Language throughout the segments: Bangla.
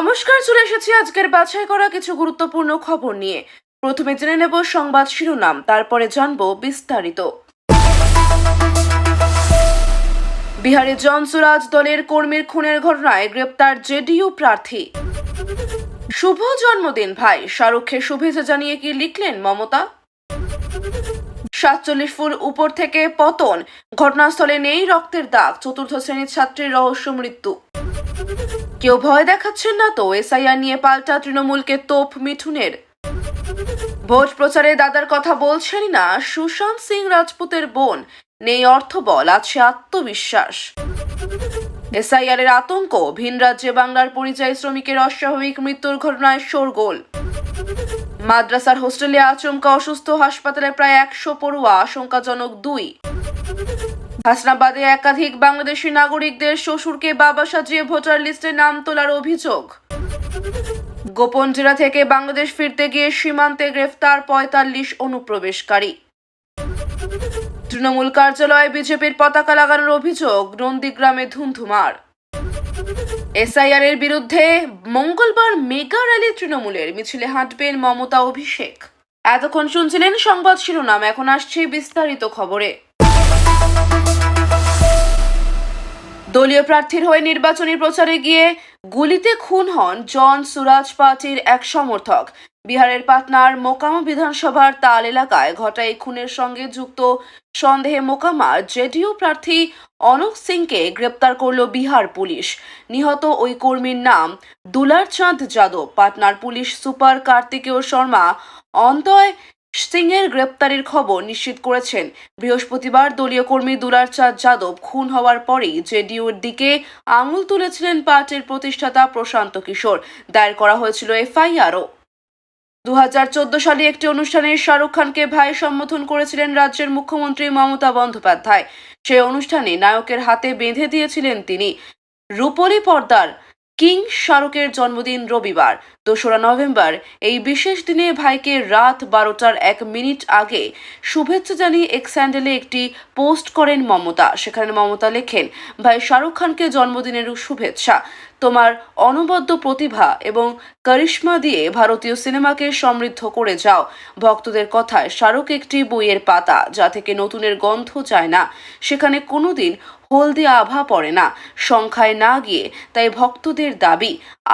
নমস্কার, চলে এসেছি আজকের বাছাই করা কিছু গুরুত্বপূর্ণ খবর নিয়ে। প্রথমে জেনে নেব সংবাদ শিরোনাম, তারপরে জানব বিস্তারিত। বিহারে জনসুরাজ দলের কর্মীর খুনের ঘটনায় গ্রেপ্তার জেডিইউ প্রার্থী। শুভ জন্মদিন, ভাই। শাহরুখকে শুভেচ্ছা জানিয়ে কি লিখলেন মমতা? সাতচল্লিশ ফুট উপর থেকে পতন। ঘটনাস্থলে নেই রক্তের দাগ। চতুর্থ শ্রেণির ছাত্রীর রহস্য মৃত্যু। কেউ ভয় দেখাচ্ছেন না তো এসআইআর নিয়ে পাল্টা তৃণমূলকে তোপ মিঠুনের। ভোট প্রচারে দাদার কথা বলছেনই না, সুশান্ত সিং রাজপুতের বোন। নেই অর্থবল আছে আত্মবিশ্বাস। এসআইআর এর আতঙ্ক, ভিন রাজ্যে বাংলার পরিযায়ী শ্রমিকের অস্বাভাবিক মৃত্যুর ঘটনায় শোরগোল। মাদ্রাসার হোস্টেলে আচমকা অসুস্থ, হাসপাতালে প্রায় একশো পড়ুয়া, আশঙ্কাজনক দুই। হাসনাবাদে একাধিক বাংলাদেশি নাগরিকদের শ্বশুরকে বাবা সাজিয়ে ভোটার লিস্টে নাম তোলার অভিযোগ। গোপন জেলা থেকে বাংলাদেশ ফিরতে গিয়ে সীমান্তে গ্রেফতার পঁয়তাল্লিশ অনুপ্রবেশকারী। তৃণমূল কার্যালয়ে বিজেপির পতাকা লাগানোর অভিযোগ, নন্দীগ্রামে ধুমধুমার এসআইআর এর বিরুদ্ধে মঙ্গলবার মেগা র্যালি তৃণমূলের, মিছিলে হাঁটবেন মমতা অভিষেক। এতক্ষণ শুনছিলেন সংবাদ শিরোনাম, এখন আসছে বিস্তারিত খবরে। দলীয় প্রার্থীর হয়ে নির্বাচনী প্রচারে গিয়ে গুলিতে খুন হন জন সুরাজ পার্টির এক সমর্থক। বিহারের পাটনার মোকামা বিধানসভার তাল এলাকায় ঘটা এই খুনের সঙ্গে যুক্ত সন্দেহে মোকামা জেডিইউ প্রার্থী অনক সিংকে গ্রেপ্তার করল বিহার পুলিশ। নিহত ওই কর্মীর নাম দুলার চাঁদ যাদব। পাটনার পুলিশ সুপার কার্তিকেয় শর্মা, অন্তয় সিংয়ের গ্রেপ্তারের খবর নিশ্চিত করেছেন। বৃহস্পতিবার দলীয় কর্মী দুলার চাঁদ যাদব খুন হওয়ার পরেই জেডিইউর দিকে আঙুল তুলেছিলেন পার্টির প্রতিষ্ঠাতা প্রশান্ত কিশোর। দায়ের করা হয়েছিল এফআইআরও। দু সালে একটি অনুষ্ঠানে শাহরুখ খানকে ভাই সম্বোধন করেছিলেন রাজ্যের মুখ্যমন্ত্রী মমতা বন্দ্যোপাধ্যায়। সেই অনুষ্ঠানে নায়কের হাতে বেঁধে দিয়েছিলেন তিনি। রূপলি পর্দার কিং শাহরুখের জন্মদিন রবিবার, দোসরা নভেম্বর। এই বিশেষ দিনে ভাইকে রাত বারোটার এক মিনিট আগে শুভেচ্ছা জানিয়ে এক্স স্যান্ডেলে একটি পোস্ট করেন মমতা। সেখানে মমতা লেখেন, ভাই শাহরুখ খানকে জন্মদিনের শুভেচ্ছা। তোমার অনবদ্য প্রতিভা এবং করিশ্মা দিয়ে ভারতীয় সিনেমাকে সমৃদ্ধ করে যাও। ভক্তদের কথায় শাহরুখ একটি বইয়ের পাতা যা থেকে নতুনের গন্ধ যায় না। সেখানে কোনোদিন হলদি আভা পড়ে না, সংখ্যায় না গিয়ে। তাই ভক্তদের দাবি,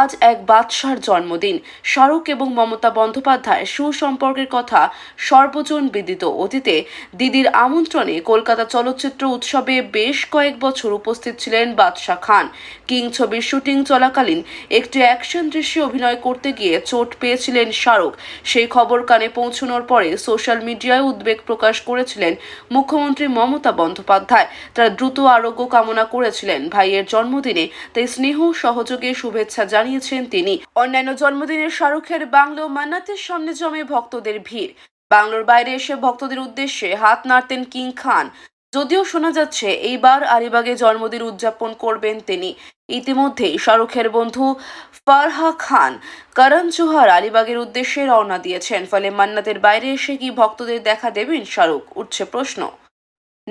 আজ এক বাদশার জন্মদিন। শাহরুখ এবং মমতা বন্দ্যোপাধ্যায় সুসম্পর্কের কথা সর্বজন বিদিত অতীতে। দিদির আমন্ত্রণে কলকাতা চলচ্চিত্র উৎসবে বেশ কয়েক বছর উপস্থিত ছিলেন বাদশাহ খান। কিং ছবির শুটিং চলাকালীন একটি অ্যাকশন দৃশ্যে অভিনয় করতে গিয়ে চোট পেয়েছিলেন শাহরুখ। সেই খবর কানে পৌঁছানোর পরে সোশ্যাল মিডিয়ায় উদ্বেগ প্রকাশ করেছিলেন মুখ্যমন্ত্রী মমতা বন্দ্যোপাধ্যায়। তারা দ্রুত আরোগ্য কামনা করেছিলেন। ভাইয়ের জন্মদিনে তাই স্নেহ সহযোগে শুভেচ্ছা জানিয়েছেন তিনি। অন্যান্য জন্মদিনে শাহরুখের বাংলো মান্নাতের সামনে জমে ভক্তদের ভিড়। বাংলোর বাইরে এসে ভক্তদের উদ্দেশ্যে হাত নাড়তেন কিং খান। যদিও শোনা যাচ্ছে, এইবার আলিবাগে জন্মদিন উদযাপন করবেন তিনি। ইতিমধ্যেই শাহরুখের বন্ধু ফারহা খান করণ জোহার আলিবাগের উদ্দেশ্যে রওনা দিয়েছেন। ফলে মান্নাতের বাইরে এসে কি ভক্তদের দেখা দেবেন? শাহরুখ, উঠছে প্রশ্ন।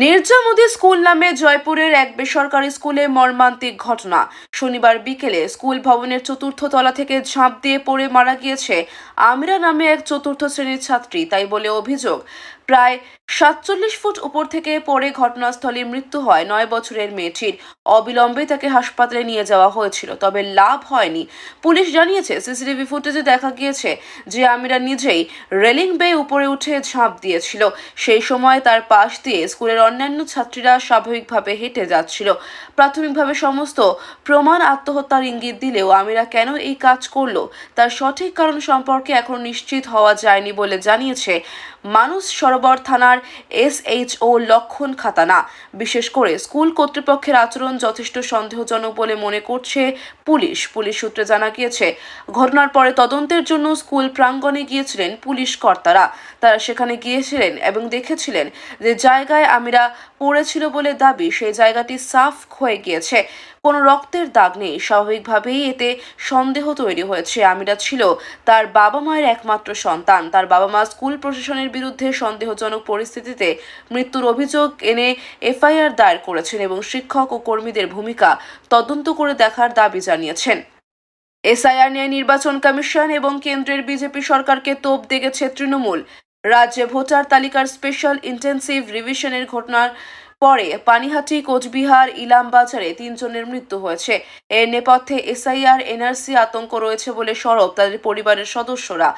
নির্জামুদি স্কুল নামে জয়পুরের এক বেসরকারি স্কুলে মর্মান্তিক ঘটনা। শনিবার বিকেলে স্কুল ভবনের চতুর্থ তলা থেকে ঝাঁপ দিয়ে পড়ে মারা গিয়েছে আমিরা নামে এক চতুর্থ শ্রেণির ছাত্রী। তাই বলে অভিযোগ, প্রায় সাতচল্লিশ ফুট উপর থেকে পড়ে ঘটনাস্থলে মৃত্যু হয় নয় বছরের মেয়েটির। অবিলম্বে তাকে হাসপাতালে নিয়ে যাওয়া হয়েছিল, তবে লাভ হয়নি। পুলিশ জানিয়েছে, সিসিটিভি ফুটেজে দেখা গিয়েছে যে আমিরা নিজেই রেলিং বেয়ে উপরে উঠে ঝাঁপ দিয়েছিল। সেই সময় তার পাশ দিয়ে স্কুলের অন্যান্য ছাত্রীরা স্বাভাবিকভাবে হেঁটে যাচ্ছিল। প্রাথমিকভাবে সমস্ত প্রমাণ আত্মহত্যার ইঙ্গিত দিলেও আমিরা কেন এই কাজ করল? তার সঠিক কারণ সম্পর্কে এখন নিশ্চিত হওয়া যায়নি বলে জানিয়েছে মানুষ সরোবর থানার এসএইচও লক্ষণ খাতানা। বিশেষ করে স্কুল কর্তৃপক্ষের আচরণ যথেষ্ট সন্দেহজনক বলে মনে করছে পুলিশ। পুলিশ সূত্রে জানা গিয়েছে, ঘটনার পরে তদন্তের জন্য স্কুল প্রাঙ্গণে গিয়েছিলেন পুলিশ কর্তারা। তারা সেখানে গিয়েছিলেন এবং দেখেছিলেন যে জায়গায় আমিরা পড়েছিল বলে দাবি। সেই জায়গাটি সাফ হয়ে গিয়েছে। কোনো রক্তের দাগ নেই। স্বাভাবিকভাবেই এতে সন্দেহ তৈরি হয়েছে। আমিরা ছিল তার বাবা মায়ের একমাত্র সন্তান। তার বাবা মা স্কুল প্রশাসনের বিরুদ্ধে সন্দেহজনক পরিস্থিতিতে মৃত্যুর অভিযোগ এনে এফআইআর দায়ের করেছেন এবং শিক্ষক ও কর্মীদের ভূমিকা তদন্ত করে দেখার দাবি জানিয়েছেন। এসআইআর নিয়ে নির্বাচন কমিশন এবং কেন্দ্রের বিজেপি সরকারকে তোপ দেখেছে তৃণমূল। রাজ্যে ভোটার তালিকার স্পেশাল ইন্টেন্সিভ রিভিশনের ঘটনার পরে পানিহাটি, কোচবিহার, ইলামবাজারে তিনজনের মৃত্যু হয়েছে। এর নেপথ্যে এসআইআর, এনআরসি আতঙ্ক রয়েছে বলে সরব তাদের পরিবারের সদস্যরা।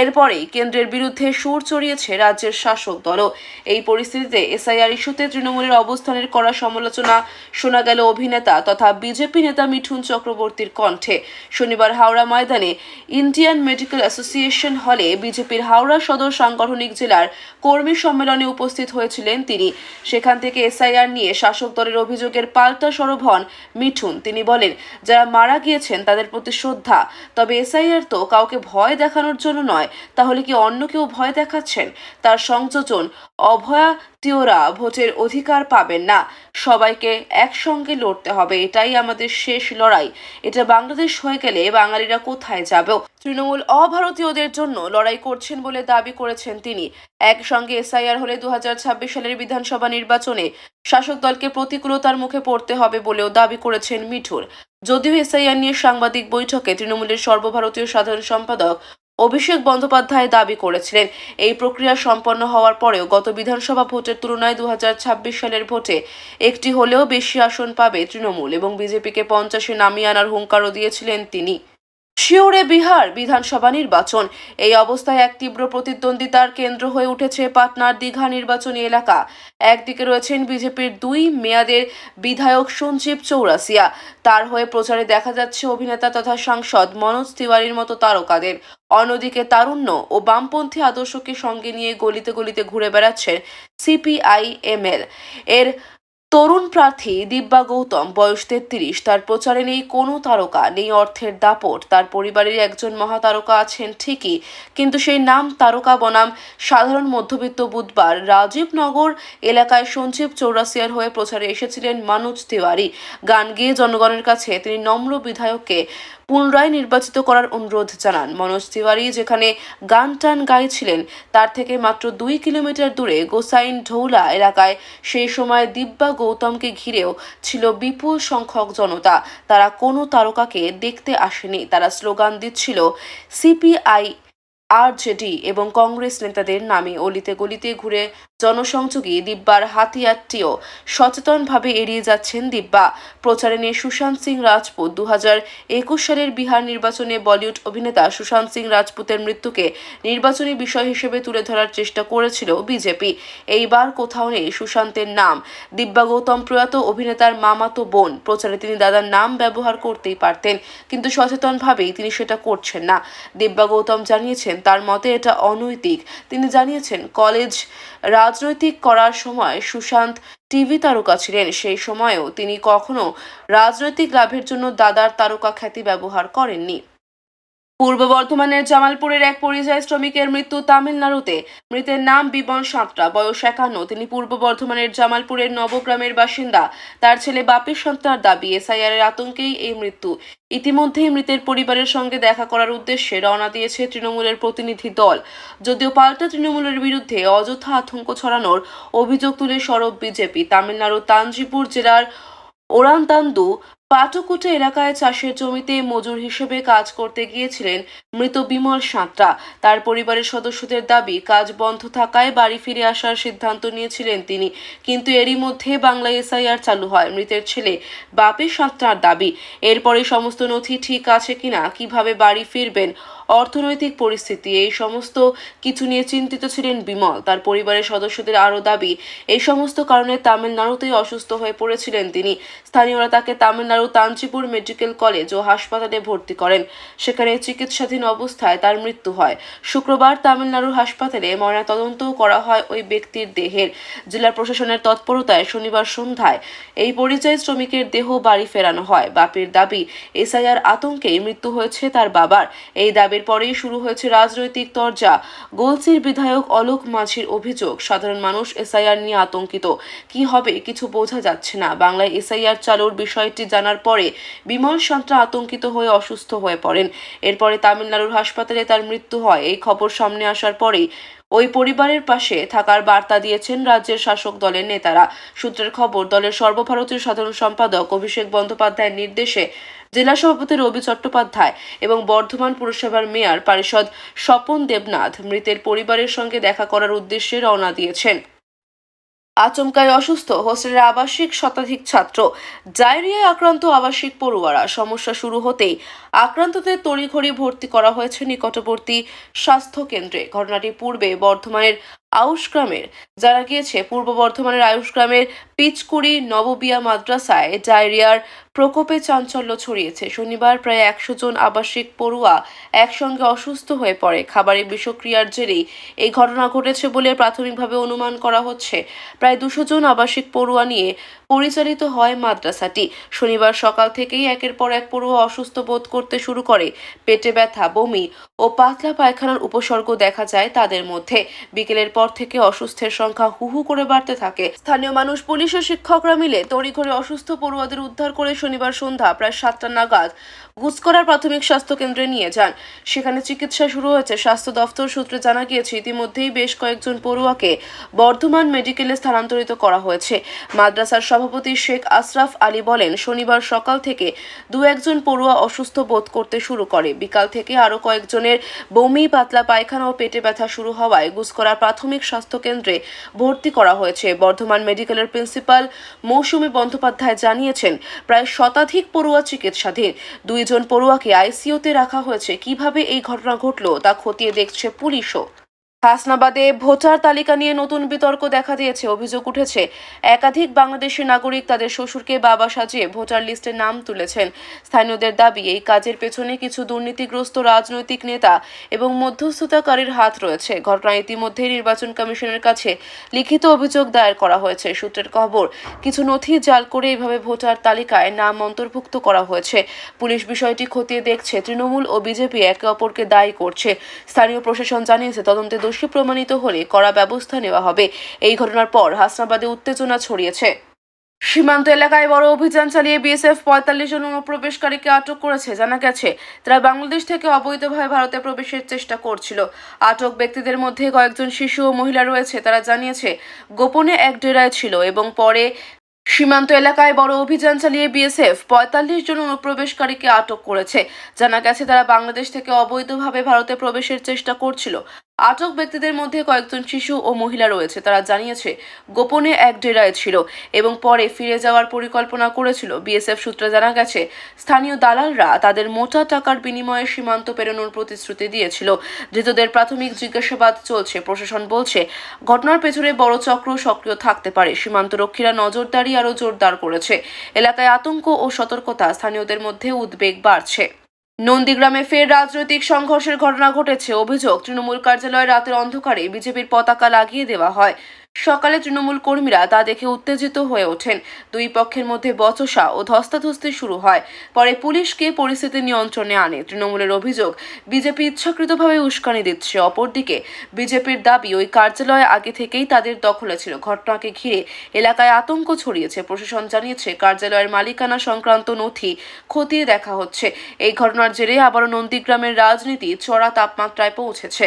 এরপরেই কেন্দ্রের বিরুদ্ধে সুর চড়িয়েছে রাজ্যের শাসক দলও। এই পরিস্থিতিতে এসআইআর ইস্যুতে তৃণমূলের অবস্থানের করা সমালোচনা, শোনা গেল অভিনেতা তথা বিজেপি নেতা মিঠুন চক্রবর্তীর কণ্ঠে। শনিবার হাওড়া ময়দানে ইন্ডিয়ান মেডিকেল অ্যাসোসিয়েশন হলে বিজেপির হাওড়া সদর সাংগঠনিক জেলার কর্মী সম্মেলনে উপস্থিত হয়েছিলেন তিনি। সেখান থেকে এসআইআর নিয়ে শাসক দলের অভিযোগের পাল্টা সরব হন মিঠুন। তিনি বলেন, যারা মারা গিয়েছেন তাদের প্রতি শ্রদ্ধা, তবে এসআইআর তো কাউকে ভয় দেখানোর জন্য নয়। তাহলে কি অন্য কেউ ভয় দেখাচ্ছেন? তার সংযোজন অভয়াতীয়রা ভোটের অধিকার পাবেন না। সবাইকে একসঙ্গে লড়তে হবে, এটাই আমাদের শেষ লড়াই। এটা বাংলাদেশ হয়ে গেলে বাঙালিরা কোথায় যাবে তৃণমূল অভারতীয়দের জন্য লড়াই করছেন বলে দাবি করেছেন তিনি। একসঙ্গে এসআইআর হলে দু হাজার ছাব্বিশ সালের বিধানসভা নির্বাচনে শাসক দলকে প্রতিকূলতার মুখে পড়তে হবে বলেও দাবি করেছেন মিঠুর। যদিও এসআইআর নিয়ে সাংবাদিক বৈঠকে তৃণমূলের সর্বভারতীয় সাধারণ সম্পাদক অভিষেক বন্দ্যোপাধ্যায় দাবি করেছিলেন। এই প্রক্রিয়া সম্পন্ন হওয়ার পরেও গত বিধানসভা ভোটের তুলনায় দু হাজার ছাব্বিশ সালের ভোটে একটি হলেও বেশি আসন পাবে তৃণমূল এবং বিজেপিকে পঞ্চাশে নামিয়ে আনার হুঙ্কারও দিয়েছিলেন তিনি। শিওরে বিহার বিধানসভা নির্বাচন। এই অবস্থায় এক তীব্র প্রতিদ্বন্দ্বিতার কেন্দ্র হয়ে উঠেছে পাটনার দীঘা নির্বাচনী এলাকা। একদিকে রয়েছেন বিজেপির দুই মেয়াদের বিধায়ক সঞ্জীব চৌরাসিয়া। তার হয়ে প্রচারে দেখা যাচ্ছে অভিনেতা তথা সাংসদ মনোজ তিওয়ারির মতো তারকাদের। অন্যদিকে তারুণ্য ও বামপন্থী আদর্শকে সঙ্গে নিয়ে গলিতে গলিতে ঘুরে বেড়াচ্ছেন সিপিআই এমএল এর তরুণ প্রার্থী দিব্যা গৌতম, বয়স তেত্রিশ, তার প্রচারে নেই কোনো তারকা, নেই অর্থের দাপট। তার পরিবারের একজন মহাতারকা আছেন ঠিকই, কিন্তু সেই নাম তারকা বনাম সাধারণ মধ্যবিত্ত বুধবার রাজীবনগর এলাকায় সঞ্জীব চৌরাসিয়ার হয়ে প্রচারে এসেছিলেন মানুজ তিওয়ারি। গান গেয়ে জনগণের কাছে তিনি নম্র বিধায়ককে পুনরায় নির্বাচিত করার অনুরোধ জানান। মনোজ তিওয়ারি যেখানে গান টান গাইছিলেন, তার থেকে মাত্র দুই কিলোমিটার দূরে গোসাইন ঢৌলা এলাকায় সেই সময় দিব্যা গৌতমকে ঘিরেও ছিল বিপুল সংখ্যক জনতা। তারা কোনো তারকাকে দেখতে আসেনি। তারা স্লোগান দিচ্ছিল, সিপিআই, আরজেডি এবং কংগ্রেস নেতাদের নামে অলিতে গলিতে ঘুরে জনসংযোগী দিব্যার হাতিয়ারটিও সচেতনভাবে এড়িয়ে যাচ্ছেন দিব্যা। প্রচারে নিয়ে সুশান্ত সিং রাজপুত দু সালের বিহার নির্বাচনে বলিউড অভিনেতা সুশান্ত সিং রাজপুতের মৃত্যুকে নির্বাচনী বিষয় হিসেবে তুলে ধরার চেষ্টা করেছিল বিজেপি। এইবার কোথাও নেই সুশান্তের নাম। দিব্যা গৌতম প্রয়াত অভিনেতার মামাতো বোন। প্রচারে তিনি দাদার নাম ব্যবহার করতেই পারতেন, কিন্তু সচেতনভাবেই তিনি সেটা করছেন না। দিব্যা গৌতম জানিয়েছেন তার মতে এটা অনৈতিক। তিনি জানিয়েছেন, কলেজ রাজনৈতিক করার সময় সুশান্ত টিভি তারকা ছিলেন। সেই সময়েও তিনি কখনো রাজনৈতিক লাভের জন্য দাদার তারকা খ্যাতি ব্যবহার করেননি। পূর্ব বর্ধমানের জামালপুরের এক পরিযায়ী শ্রমিকের মৃত্যু তামিলনাড়ুতে। মৃতের নাম বিবন সাঁতরা, বয়স একান্ন। তিনি পূর্ব বর্ধমানের জামালপুরের নবগ্রামের বাসিন্দা। তার ছেলে বাপির সন্তার দাবি এসআইআর এর আতঙ্কেই এই মৃত্যু। ইতিমধ্যেই মৃতের পরিবারের সঙ্গে দেখা করার উদ্দেশ্যে রওনা দিয়েছে তৃণমূলের প্রতিনিধি দল। যদিও পাল্টা তৃণমূলের বিরুদ্ধে অযথা আতঙ্ক ছড়ানোর অভিযোগ তুলে সরব বিজেপি। তামিলনাড়ুর তাঞ্জিপুর জেলার ওরান্তান্দু পাটকুটে এলাকায় চাষের জমিতে মজুর হিসেবে কাজ করতে গিয়েছিলেন মৃত বিমল সাঁতরা। তার পরিবারের সদস্যদের দাবি, কাজ বন্ধ থাকায় বাড়ি ফিরে আসার সিদ্ধান্ত নিয়েছিলেন তিনি। কিন্তু এরই মধ্যে বাংলা এসআইআর চালু হয়। মৃতের ছেলে বাপি সাঁতরার দাবি, এরপরে সমস্ত নথি ঠিক আছে কিনা? কীভাবে বাড়ি ফিরবেন? অর্থনৈতিক পরিস্থিতি, এই সমস্ত কিছু নিয়ে চিন্তিত ছিলেন বিমল। তার পরিবারের সদস্যদের আরও দাবি, এই সমস্ত কারণে তামিলনাড়ুতেই অসুস্থ হয়ে পড়েছিলেন তিনি। স্থানীয়রা তাকে তামিলনাড়ু তাঞ্চিপুর মেডিকেল কলেজ ও হাসপাতালে ভর্তি করেন। সেখানে চিকিৎসাধীন অবস্থায় তার মৃত্যু হয়। শুক্রবার তামিলনাড়ুর হাসপাতালে ময়নাতদন্তও করা হয় ওই ব্যক্তির দেহের। জেলা প্রশাসনের তৎপরতায় শনিবার সন্ধ্যায় এই পরিযায়ী শ্রমিকের দেহ বাড়ি ফেরানো হয়। বাপের দাবি, এসআইআর আতঙ্কে মৃত্যু হয়েছে তার বাবার। এই দাবির পরেই শুরু হয়েছে রাজনৈতিক তরজা। গোলসির বিধায়ক অলোক মাঝির অভিযোগ, সাধারণ মানুষ এসআইআর নিয়ে আতঙ্কিত। কি হবে কিছু বোঝা যাচ্ছে না। বাংলায় এসআইআর চালুর বিষয়টি জানার পরে বিমল সন্ত্রা আতঙ্কিত হয়ে অসুস্থ হয়ে পড়েন। এরপরে তামিলনাড়ুর হাসপাতালে তার মৃত্যু হয়। এই খবর সামনে আসার পরেই ওই পরিবারের পাশে থাকার বার্তা দিয়েছেন রাজ্যের শাসক দলের নেতারা। সূত্রের খবর, দলের সর্বভারতীয় সাধারণ সম্পাদক অভিষেক বন্দ্যোপাধ্যায়ের নির্দেশে জেলা সভাপতি রবি চট্টোপাধ্যায় এবং বর্ধমান পুরসভার মেয়র পারিষদ স্বপন দেবনাথ মৃতের পরিবারের সঙ্গে দেখা করার উদ্দেশ্যে রওনা দিয়েছেন। আচমকায় অসুস্থ। হোস্টেলের আবাসিক শতাধিক ছাত্র। ডায়রিয়ায় আক্রান্ত আবাসিক পড়ুয়ারা। সমস্যা শুরু হতেই আক্রান্তদের তড়িঘড়ি ভর্তি করা হয়েছে নিকটবর্তী স্বাস্থ্য কেন্দ্রে। ঘটনাটি পূর্বে বর্ধমানের আউশ গ্রামের। জানা গিয়েছে, পূর্ব বর্ধমানের আয়ুষ গ্রামের পিচকুড়ি নববিয়া মাদ্রাসায় ডায়রিয়ার প্রকোপে চাঞ্চল্য ছড়িয়েছে। শনিবার প্রায় একশো জন আবাসিক পড়ুয়া একসঙ্গে অসুস্থ হয়ে পড়ে। খাবারে বিষক্রিয়ার জেরেই এই ঘটনা ঘটেছে বলে প্রাথমিকভাবে অনুমান করা হচ্ছে। প্রায় দুশো জন আবাসিক পড়ুয়া নিয়ে পরিচালিত হয় মাদ্রাসাটি। শনিবার সকাল থেকেই একের পর এক পড়ুয়া অসুস্থ বোধ করতে শুরু করে। পেটে ব্যথা, বমি ও পাতলা পায়খানার উপসর্গ দেখা যায় তাদের মধ্যে। বিকেলের পর থেকে অসুস্থের সংখ্যা হু হু করে বাড়তে থাকে। স্থানীয় মানুষ, পুলিশ ও শিক্ষকরা মিলে তড়িঘড়ি অসুস্থ পড়ুয়াদের উদ্ধার করে শনিবার সন্ধ্যা প্রায় সাতটা নাগাদ গুসকরার প্রাথমিক স্বাস্থ্য কেন্দ্রে নিয়ে যান। সেখানে চিকিৎসা শুরু হয়েছে। স্বাস্থ্য দফতর সূত্রে জানা গিয়েছে, ইতিমধ্যেই বেশ কয়েকজন পড়ুয়াকে বর্ধমান মেডিকেলে স্থানান্তরিত করা হয়েছে। মাদ্রাসার সভাপতি শেখ আশরাফ আলী বলেন, শনিবার সকাল থেকে দু একজন পড়ুয়া অসুস্থ বোধ করতে শুরু করে। বিকাল থেকে আরও কয়েকজনের বমি, পাতলা পায়খানা ও পেটে ব্যথা শুরু হওয়ায় গুসকরা প্রাথমিক স্বাস্থ্য কেন্দ্রে ভর্তি করা হয়েছে। বর্ধমান মেডিকেলের প্রিন্সিপাল মৌসুমী বন্দ্যোপাধ্যায় জানিয়েছেন, প্রায় শতাধিক পড়ুয়া চিকিৎসাধীন। দুইজন পড়ুয়াকে আইসিইউতে রাখা হয়েছে। কীভাবে এই ঘটনা ঘটল তা খতিয়ে দেখছে পুলিশও। হাসনাবাদে ভোটার তালিকা নিয়ে নতুন বিতর্ক দেখা দিয়েছে, অভিযোগ উঠেছে। একাধিক বাংলাদেশি নাগরিক তাদের শ্বশুরকে বাবা সাজিয়ে ভোটার লিস্টে নাম তুলেছেন। স্থানীয়দের দাবি, এই কাজের পেছনে কিছু দুর্নীতিগ্রস্ত রাজনৈতিক নেতা এবং মধ্যস্থতাকারীর হাত রয়েছে। ঘটনা ইতিমধ্যেই নির্বাচন কমিশনের কাছে লিখিত অভিযোগ দায়ের করা হয়েছে। সূত্রের খবর, কিছু নথি জাল করে এভাবে ভোটার তালিকায় নাম অন্তর্ভুক্ত করা হয়েছে। পুলিশ বিষয়টি খতিয়ে দেখছে, তৃণমূল ও বিজেপি একে অপরকে দায়ী করছে। স্থানীয় প্রশাসন জানিয়েছে, তদন্তে দোষী প্রমাণিত হলে কড়া ব্যবস্থা নেওয়া হবে। এই ঘটনার পর হাসনাবাদে উত্তেজনা ছড়িয়েছে। সীমান্ত এলাকায় বড় অভিযান চালিয়ে বিএসএফ পঁয়তাল্লিশ জন অনুপ্রবেশকারীকে আটক করেছে, জানা গেছে তারা বাংলাদেশ থেকে অবৈধভাবে ভারতে প্রবেশের চেষ্টা করছিল। আটক ব্যক্তিদের মধ্যে কয়েকজন শিশু ও মহিলা রয়েছে, তারা জানিয়েছে গোপনে এক ডেরায় ছিল এবং পরে সীমান্ত এলাকায় বড় অভিযান চালিয়ে বিএসএফ পঁয়তাল্লিশ জন অনুপ্রবেশকারীকে আটক করেছে। জানা গেছে তারা বাংলাদেশ থেকে অবৈধভাবে ভারতে প্রবেশের চেষ্টা করছিল। আটক ব্যক্তিদের মধ্যে কয়েকজন শিশু ও মহিলা রয়েছে। তারা জানিয়েছে, গোপনে এক ডেরায় ছিল এবং পরে ফিরে যাওয়ার পরিকল্পনা করেছিল। বিএসএফ সূত্রে জানা গেছে, স্থানীয় দালালরা তাদের মোটা টাকার বিনিময়ে সীমান্ত পেরোনোর প্রতিশ্রুতি দিয়েছিল। ধৃতদের প্রাথমিক জিজ্ঞাসাবাদ চলছে। প্রশাসন বলছে, ঘটনার পেছনে বড় চক্র সক্রিয় থাকতে পারে। সীমান্তরক্ষীরা নজরদারি আরও জোরদার করেছে। এলাকায় আতঙ্ক ও সতর্কতা স্থানীয়দের মধ্যে উদ্বেগ বাড়ছে। নন্দীগ্রামে ফের রাজনৈতিক সংঘর্ষের ঘটনা ঘটেছে। অভিযোগ, তৃণমূল কার্যালয়ে রাতের অন্ধকারে বিজেপির পতাকা লাগিয়ে দেওয়া হয়। সকালে তৃণমূল কর্মীরা তা দেখে উত্তেজিত হয়ে ওঠেন। দুই পক্ষের মধ্যে বচসা ও ধস্তাধস্তি শুরু হয়। পরে পুলিশকে পরিস্থিতি নিয়ন্ত্রণে আনে। তৃণমূলের অভিযোগ, বিজেপি ইচ্ছাকৃতভাবে উস্কানি দিচ্ছে। অপরদিকে, বিজেপির দাবি, ওই কার্যালয় আগে থেকেই তাদের দখলে ছিল। ঘটনাকে ঘিরে এলাকায় আতঙ্ক ছড়িয়েছে। প্রশাসন জানিয়েছে, কার্যালয়ের মালিকানা সংক্রান্ত নথি খতিয়ে দেখা হচ্ছে। এই ঘটনার জেরে আবারও নন্দীগ্রামের রাজনীতি চড়া তাপমাত্রায় পৌঁছেছে।